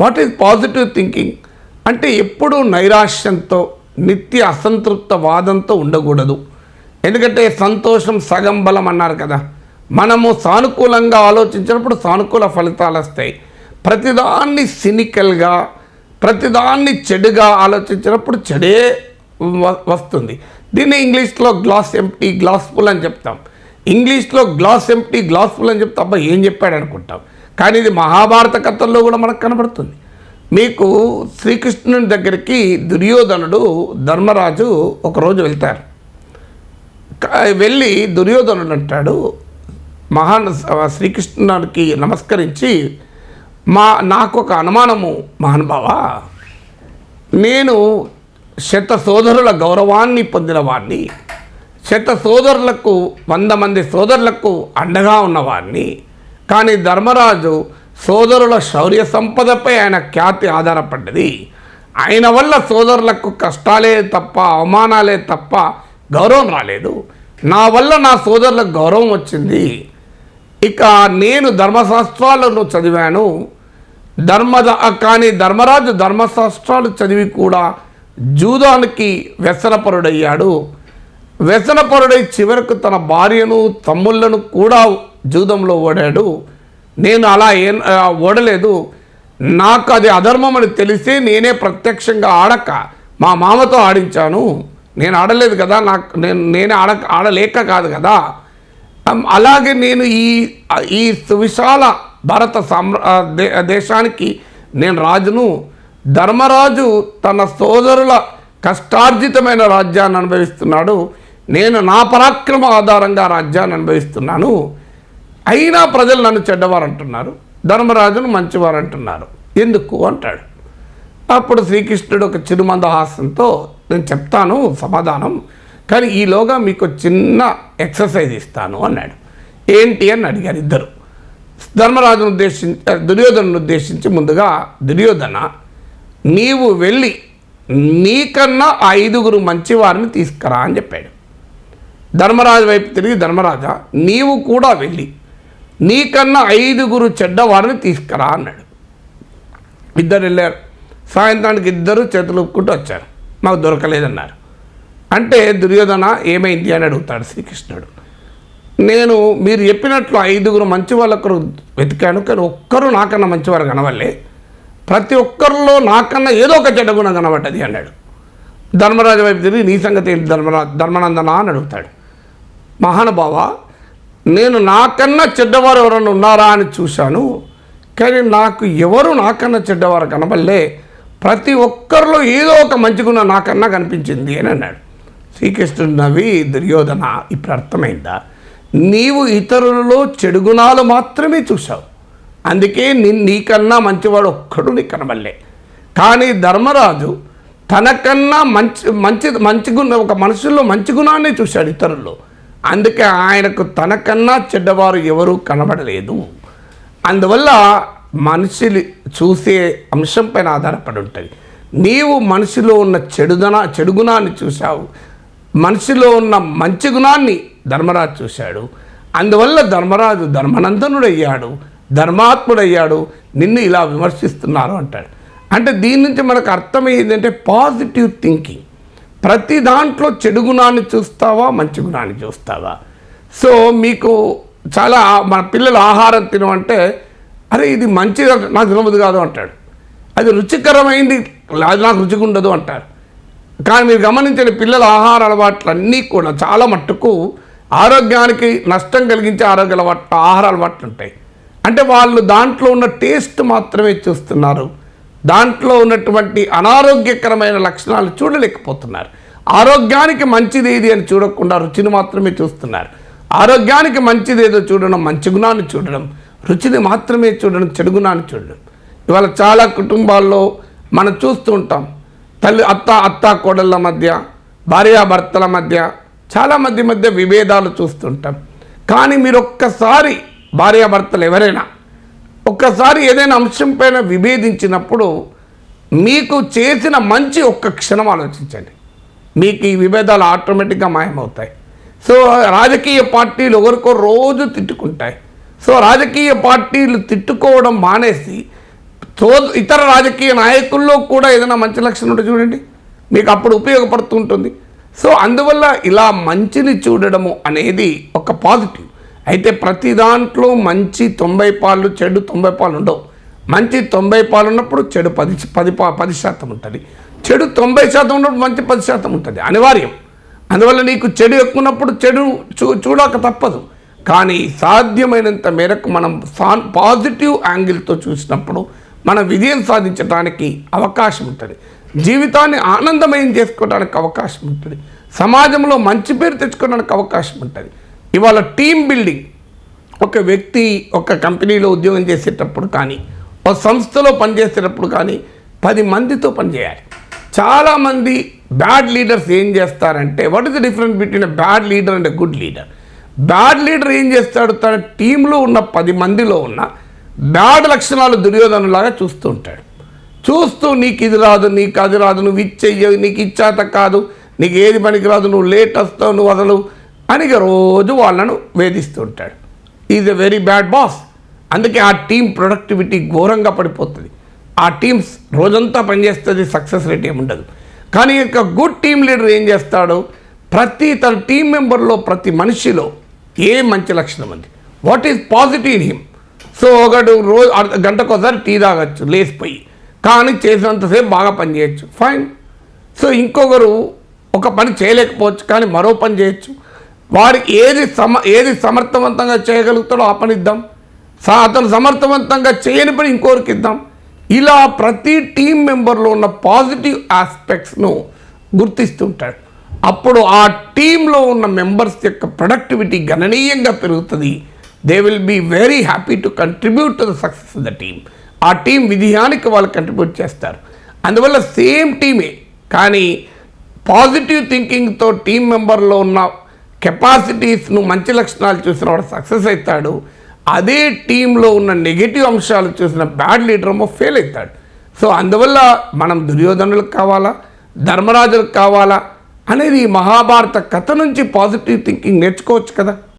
What is positive thinking అంటే ఎప్పుడూ నైరాశ్యంతో నిత్య అసంతృప్త వాదంతో ఉండకూడదు. ఎందుకంటే సంతోషం సగం బలం అన్నారు కదా. మనము సానుకూలంగా ఆలోచించినప్పుడు సానుకూల ఫలితాలు వస్తాయి. ప్రతిదాన్ని సినికల్గా ప్రతిదాన్ని చెడుగా ఆలోచించినప్పుడు చెడే వస్తుంది. దీన్ని ఇంగ్లీష్లో గ్లాస్ ఎంటీ గ్లాస్ ఫుల్ అని చెప్తాం. ఇంగ్లీష్లో గ్లాస్ ఎంటీ గ్లాస్ ఫుల్ అని చెప్తే అబ్బా ఏం చెప్పాడు అనుకుంటాం కానీ ఇది మహాభారత కథల్లో కూడా మనకు కనబడుతుంది. మీకు శ్రీకృష్ణుని దగ్గరికి దుర్యోధనుడు ధర్మరాజు ఒకరోజు వెళ్తారు. వెళ్ళి దుర్యోధనుడు అంటాడు మహాన్ శ్రీకృష్ణునికి నమస్కరించి మా నాకు ఒక అనుమానము మహానుభావ నేను శత సోదరుల గౌరవాన్ని పొందినవాడిని శత సోదరులకు వంద మంది సోదరులకు అండగా ఉన్నవాడిని కానీ ధర్మరాజు సోదరుల శౌర్య సంపదపై ఆయన ఖ్యాతి ఆధారపడ్డది. ఆయన వల్ల సోదరులకు కష్టాలే తప్ప అవమానాలే తప్ప గౌరవం రాలేదు. నా వల్ల నా సోదరులకు గౌరవం వచ్చింది. ఇక నేను ధర్మశాస్త్రాలను చదివాను. ధర్మద కానీ ధర్మరాజు ధర్మశాస్త్రాలు చదివి కూడా జూదానికి వ్యసనపరుడయ్యాడు. వ్యసనపరుడై చివరకు తన భార్యను తమ్ముళ్ళను కూడా జూదంలో ఓడాడు. నేను అలా ఏ ఓడలేదు. నాకు అది అధర్మం అని తెలిసి నేనే ప్రత్యక్షంగా ఆడక మా మామతో ఆడించాను. నేను ఆడలేదు కదా నాకు నేను నేనే ఆడ ఆడలేక కాదు కదా. అలాగే నేను ఈ ఈ సువిశాల భారత సామ్ర దే- దేశానికి నేను రాజును. ధర్మరాజు తన సోదరుల కష్టార్జితమైన రాజ్యాన్ని అనుభవిస్తున్నాడు. నేను నా పరాక్రమ ఆధారంగా రాజ్యాన్ని అనుభవిస్తున్నాను. అయినా ప్రజలు నన్ను చెడ్డవారు అంటున్నారు ధర్మరాజును మంచివారు అంటున్నారు ఎందుకు అంటాడు? అప్పుడు శ్రీకృష్ణుడు ఒక చిరుమందహాసంతో నేను చెప్తాను సమాధానం కానీ ఈలోగా మీకు చిన్న ఎక్సర్సైజ్ ఇస్తాను అన్నాడు. ఏంటి? అని అడిగారు ఇద్దరు. ధర్మరాజును ఉద్దేశించి దుర్యోధను ఉద్దేశించి ముందుగా దుర్యోధన నీవు వెళ్ళి నీకన్నా ఆ ఐదుగురు మంచివారిని తీసుకురా అని చెప్పాడు. ధర్మరాజు వైపు తిరిగి ధర్మరాజా నీవు కూడా వెళ్ళి నీకన్నా ఐదుగురు చెడ్డవారిని తీసుకురా అన్నాడు. ఇద్దరు వెళ్ళారు సాయంత్రానికి ఇద్దరు చేతులు ఒప్పుకుంటూ వచ్చారు. మాకు దొరకలేదన్నారు. అంటే దుర్యోధన ఏమైంది అని అడుగుతాడు శ్రీకృష్ణుడు. నేను మీరు చెప్పినట్లు ఐదుగురు మంచి వాళ్ళొకరు వెతికాను. కానీ ఒక్కరు నాకన్నా మంచివారు కనవలే ప్రతి ఒక్కరిలో నాకన్నా ఏదో ఒక చెడ్డ గుణం కనబడ్డది అన్నాడు. ధర్మరాజు వైపు తిరిగి నీ సంగతి ధర్మరా ధర్మనందన? అని అడుగుతాడు. మహానుభావ నేను నాకన్నా చెడ్డవారు ఎవరైనా ఉన్నారా అని చూశాను. కానీ నాకు ఎవరు నాకన్నా చెడ్డవారు కనబడలే. ప్రతి ఒక్కరిలో ఏదో ఒక మంచి గుణం నాకన్నా కనిపించింది అని అన్నాడు. శ్రీకృష్ణుడు నవి దుర్యోధన ఇప్పుడు అర్థమైందా నీవు ఇతరులలో చెడు గుణాలు మాత్రమే చూశావు. అందుకే నీ నీకన్నా మంచివాడు ఒక్కడు నీకు కనబల్లే కానీ ధర్మరాజు తనకన్నా మంచి మంచి మంచి గుణ ఒక మనుషుల్లో మంచి గుణాన్ని చూశాడు ఇతరుల్లో. అందుకే ఆయనకు తనకన్నా చెడ్డవారు ఎవరూ కనబడలేదు. అందువల్ల మనిషిని చూసే అంశం పైన ఆధారపడి ఉంటుంది. నీవు మనిషిలో ఉన్న చెడుదన చెడు గుణాన్ని చూశావు. మనిషిలో ఉన్న మంచి గుణాన్ని ధర్మరాజు చూశాడు. అందువల్ల ధర్మరాజు ధర్మనందనుడయ్యాడు. ధర్మాత్ముడయ్యాడు. నిన్ను ఇలా విమర్శిస్తున్నారు అంటాడు. అంటే దీని నుంచి మనకు అర్థం ఏంటంటే పాజిటివ్ థింకింగ్ ప్రతి దాంట్లో చెడు గుణాన్ని చూస్తావా మంచి గుణాన్ని చూస్తావా? సో మీకు చాలా మన పిల్లలు ఆహారం తినమంటే అరే ఇది మంచిది నాకు తినబుద్ది కాదు అంటాడు. అది రుచికరమైంది అది నాకు రుచిగా ఉండదు అంటారు కానీ మీరు గమనించిన పిల్లల ఆహార అలవాట్లు అన్నీ కూడా చాలా మట్టుకు ఆరోగ్యానికి నష్టం కలిగించే ఆరోగ్య అలవాట్లు ఆహార అలవాట్లు ఉంటాయి. అంటే వాళ్ళు దాంట్లో ఉన్న టేస్ట్ మాత్రమే చూస్తున్నారు. దాంట్లో ఉన్నటువంటి అనారోగ్యకరమైన లక్షణాలు చూడలేకపోతున్నారు. ఆరోగ్యానికి మంచిది ఏది అని చూడకుండా రుచిని మాత్రమే చూస్తున్నారు. ఆరోగ్యానికి మంచిది ఏదో చూడడం మంచి గుణాన్ని చూడడం రుచిని మాత్రమే చూడడం చెడు గుణాన్ని చూడడం. ఇవాళ చాలా కుటుంబాల్లో మనం చూస్తూ ఉంటాం. తల్లి అత్త అత్త కోడళ్ళ మధ్య భార్యాభర్తల మధ్య చాలా మధ్య మధ్య విభేదాలు చూస్తుంటాం కానీ మీరు ఒక్కసారి భార్యాభర్తలు ఎవరైనా ఒక్కసారి ఏదైనా అంశం పైన విభేదించినప్పుడు మీకు చేసిన మంచి ఒక్క క్షణం ఆలోచించండి. మీకు ఈ విభేదాలు ఆటోమేటిక్గా మాయమవుతాయి. సో రాజకీయ పార్టీలు ఎవరికో రోజు తిట్టుకుంటాయి. సో రాజకీయ పార్టీలు తిట్టుకోవడం మానేసి తో ఇతర రాజకీయ నాయకుల్లో కూడా ఏదైనా మంచి లక్షణం ఉంటే చూడండి. మీకు అప్పుడు ఉపయోగపడుతుంటుంది సో అందువల్ల ఇలా మంచిని చూడడము అనేది ఒక పాజిటివ్. అయితే ప్రతి దాంట్లో మంచి తొంభై పాలు చెడు తొంభై పాలు ఉండవు. మంచి తొంభై పాలు ఉన్నప్పుడు చెడు పది పది పా పది శాతం ఉంటుంది. చెడు తొంభై శాతం ఉన్నప్పుడు మంచి పది శాతం ఉంటుంది. అనివార్యం. అందువల్ల నీకు చెడు ఎక్కున్నప్పుడు చెడు చూ చూడక తప్పదు. కానీ సాధ్యమైనంత మేరకు మనం సా పాజిటివ్ యాంగిల్తో చూసినప్పుడు మన విజయం సాధించడానికి అవకాశం ఉంటుంది. జీవితాన్ని ఆనందమయం చేసుకోవడానికి అవకాశం ఉంటుంది. సమాజంలో మంచి పేరు తెచ్చుకోవడానికి అవకాశం ఉంటుంది. ఇవాళ టీం బిల్డింగ్ ఒక వ్యక్తి ఒక కంపెనీలో ఉద్యోగం చేసేటప్పుడు కానీ ఒక సంస్థలో పనిచేసేటప్పుడు కానీ పది మందితో పనిచేయాలి. చాలామంది బ్యాడ్ లీడర్స్ ఏం చేస్తారంటే what is the difference between a bad leader and a good leader bad leader ఏం చేస్తాడు? తన టీంలో ఉన్న పది మందిలో ఉన్న బ్యాడ్ లక్షణాలు దుర్యోధనలాగా చూస్తూ ఉంటాడు. చూస్తూ నీకు ఇది రాదు నీకు అది రాదు నువ్వు ఇచ్చేయవు నీకు ఇచ్చాత కాదు నీకు ఏది పనికి రాదు నువ్వు లేట్ వస్తావు నువ్వు అసలు అని ఇక రోజు వాళ్ళను వేధిస్తుంటాడు. Is a very bad boss అందుకే ఆ టీం ప్రొడక్టివిటీ ఘోరంగా పడిపోతుంది. ఆ టీమ్స్ రోజంతా పనిచేస్తుంది సక్సెస్ రేట్ ఏమి ఉండదు. కానీ యొక్క గుడ్ టీమ్ లీడర్ ఏం చేస్తాడు? ప్రతి తన టీం మెంబర్లో ప్రతి మనిషిలో ఏ మంచి లక్షణం ఉంది? What is positive in him so ఒకడు రోజు అర్ధ గంటకోసారి టీ తాగొచ్చు లేచిపోయి. కానీ చేసినంతసేపు బాగా పని చేయొచ్చు ఫైన్ సో ఇంకొకరు ఒక పని చేయలేకపోవచ్చు కానీ మరో పని చేయొచ్చు. వారికి ఏది సమ ఏది సమర్థవంతంగా చేయగలుగుతాడో ఆ పని ఇద్దాం సా అతను సమర్థవంతంగా చేయని పని ఇంకోరికి ఇద్దాం ఇలా ప్రతి టీం మెంబర్లో ఉన్న పాజిటివ్ ఆస్పెక్ట్స్ను గుర్తిస్తుంటాడు. అప్పుడు ఆ టీంలో ఉన్న మెంబర్స్ యొక్క ప్రొడక్టివిటీ గణనీయంగా పెరుగుతుంది. They will be very happy to contribute to the success of the team ఆ టీం విజయానికి వాళ్ళు కంట్రిబ్యూట్ చేస్తారు. అందువల్ల సేమ్ టీమే. కానీ పాజిటివ్ థింకింగ్తో టీం మెంబర్లో ఉన్న కెపాసిటీస్ను మంచి లక్షణాలు చూసిన వాడు సక్సెస్ అవుతాడు. అదే టీంలో ఉన్న నెగిటివ్ అంశాలు చూసిన బ్యాడ్ లీడర్ ఏమో ఫెయిల్ అవుతాడు. సో అందువల్ల మనం దుర్యోధనులకు కావాలా? ధర్మరాజులకు కావాలా? అనేది ఈ మహాభారత కథ నుంచి పాజిటివ్ థింకింగ్ నేర్చుకోవచ్చు కదా.